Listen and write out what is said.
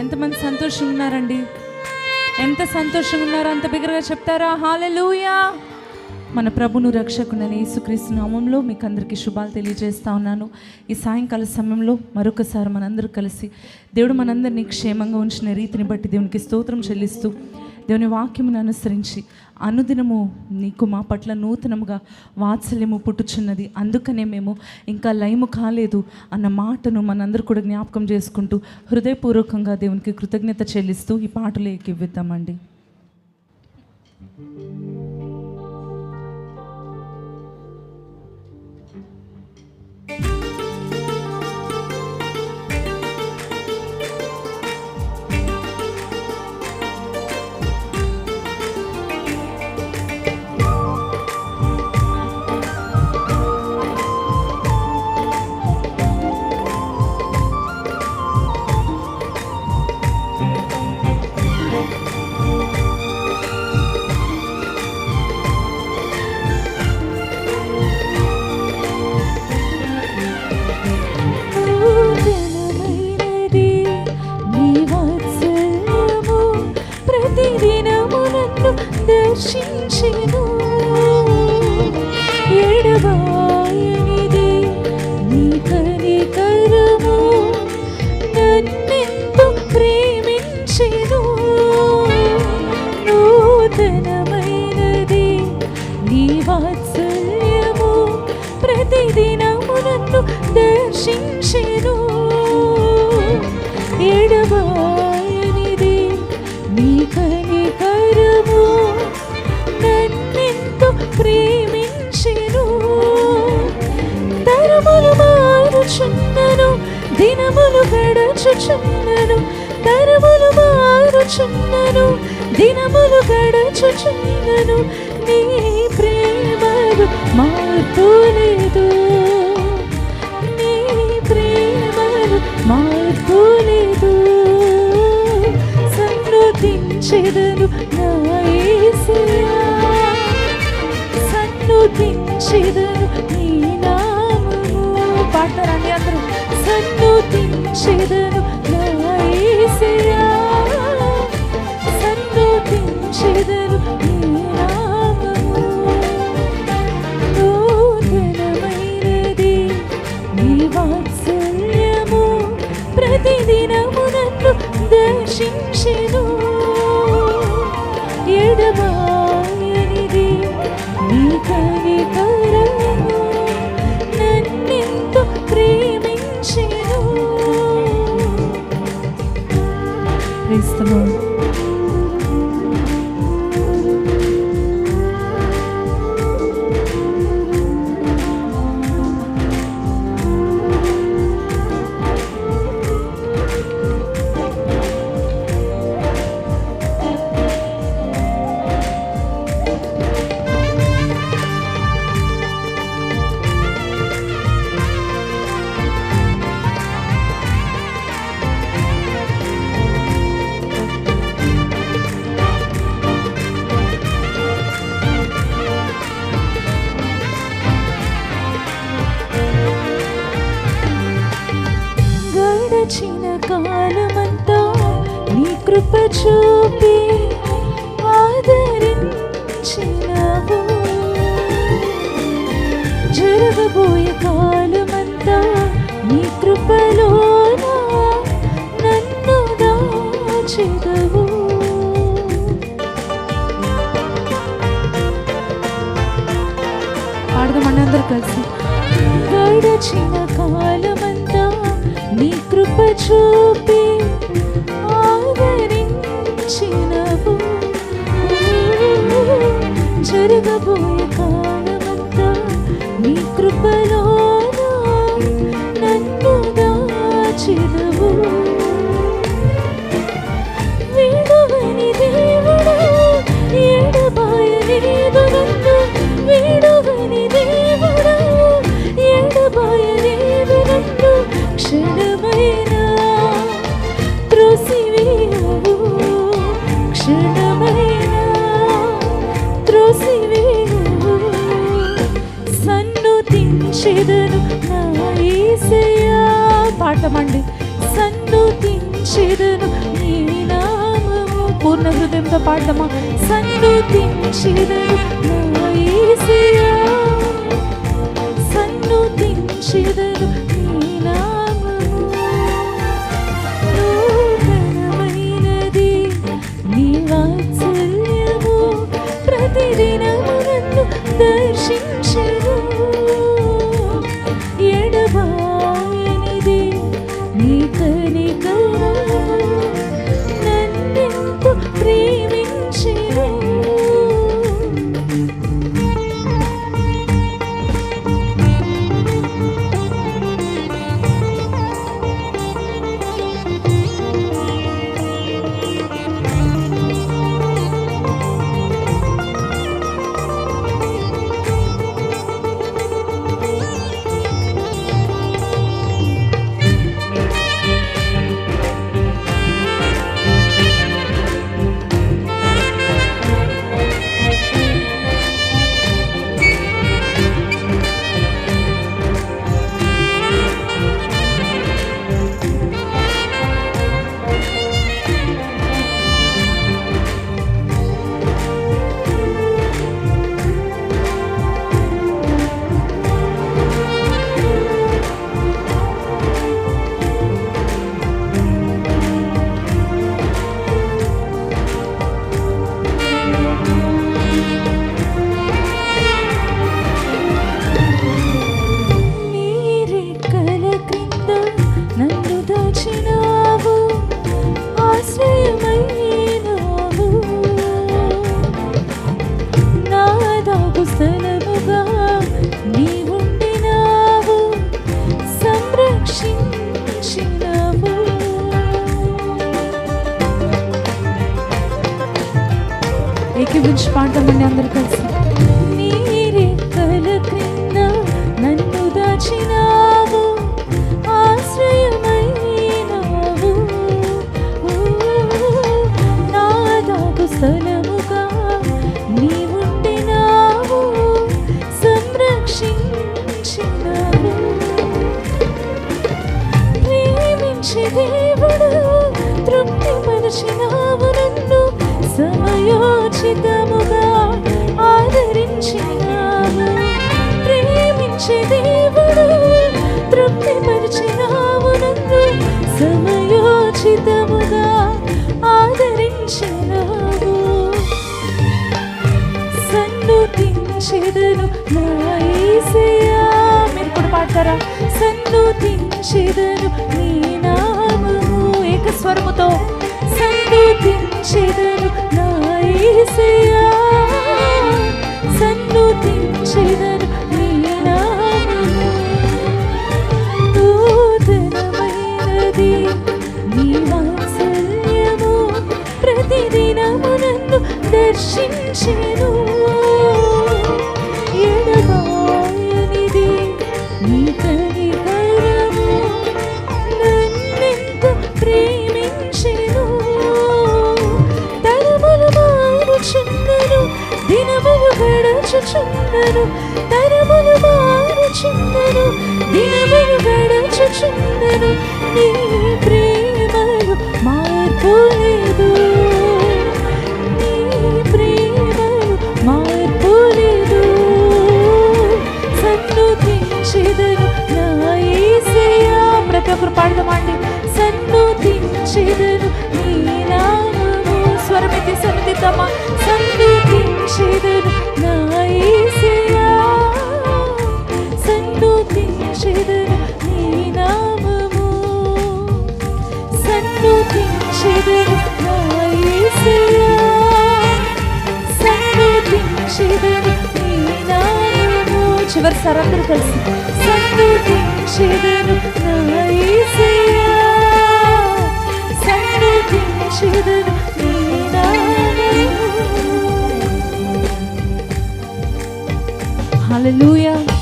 ఎంతమంది సంతోషంగా ఉన్నారండి ఎంత సంతోషంగా ఉన్నారో అంత బిగ్గరగా చెప్తారా? హాలెలూయా మన ప్రభును రక్షకునని యేసుక్రీస్తు నామంలో మీకు అందరికీ శుభాలు తెలియజేస్తా ఉన్నాను. ఈ సాయంకాల సమయంలో మరొకసారి మనందరూ కలిసి దేవుడు మనందరినీ క్షేమంగా ఉంచిన రీతిని బట్టి దేవునికి స్తోత్రం చెల్లిస్తూ దేవుని వాక్యమును అనుసరించి అనుదినము నీకు మా పట్ల నూతనముగా వాత్సల్యము పుట్టుచున్నది. అందుకనే మేము ఇంకా లయము కాలేదు అన్న మాటను మనందరూ కూడా జ్ఞాపకం చేసుకుంటూ హృదయపూర్వకంగా దేవునికి కృతజ్ఞత చెల్లిస్తూ ఈ పాటలు ఎక్కివ్విద్దామండి దినములు గడచుచున్నను తరములు మారుచున్నను దినములు గడచుచున్నను నీ ప్రేమలు మార్పులేదు. నీ ప్రేమలు మార్పులేదు. సన్నుతించెదను నా యేసయ్యా సన్నుతించెదను నీ సన్నుతించెదను నా యేసయ్యా సన్నుతించెదను నీ నామము. నూతనమైనది నీ వాత్సల్యము. ప్రతిదినము నన్ను దర్శించెను. ఎడబాయనిది నీ Praise the గడిచిన కాలమంతా నీ కృప చూపి ఆదరించినవు. జరగబోయే కాలమంతా నీ కృపలోన నన్ను దాచెదవు నీ కృప చూపి సందుతించెదను నా ఈసయా పాటమండి సందుతించెదను నీ నామము. పూర్ణ హృదయంతో పాడమా సందుతించెదను నా ఈసయా ఏకీభించి పాడతామండి అందరికీ. ఉచితముగా ఆదరించినావు. ప్రేమించి దేవుడు తృప్తిపరిచినావు నన్ను. సమయోచితముగా ఆదరించినావు. సన్నుతించెదను నాయసయా మీరు కూడా పాడతారా? సన్నుతించెదను నీ నామము. ఏకస్వరముతో స్వరముతో సన్నుతించెదను నా ఏసయ్యా. సన్నుతించెదను చిన్నను తరములు మారుచున్నను దినములు గడచుచున్నను నీ చివరి సరందరూ కలిసి సంతోషించెదను Hallelujah.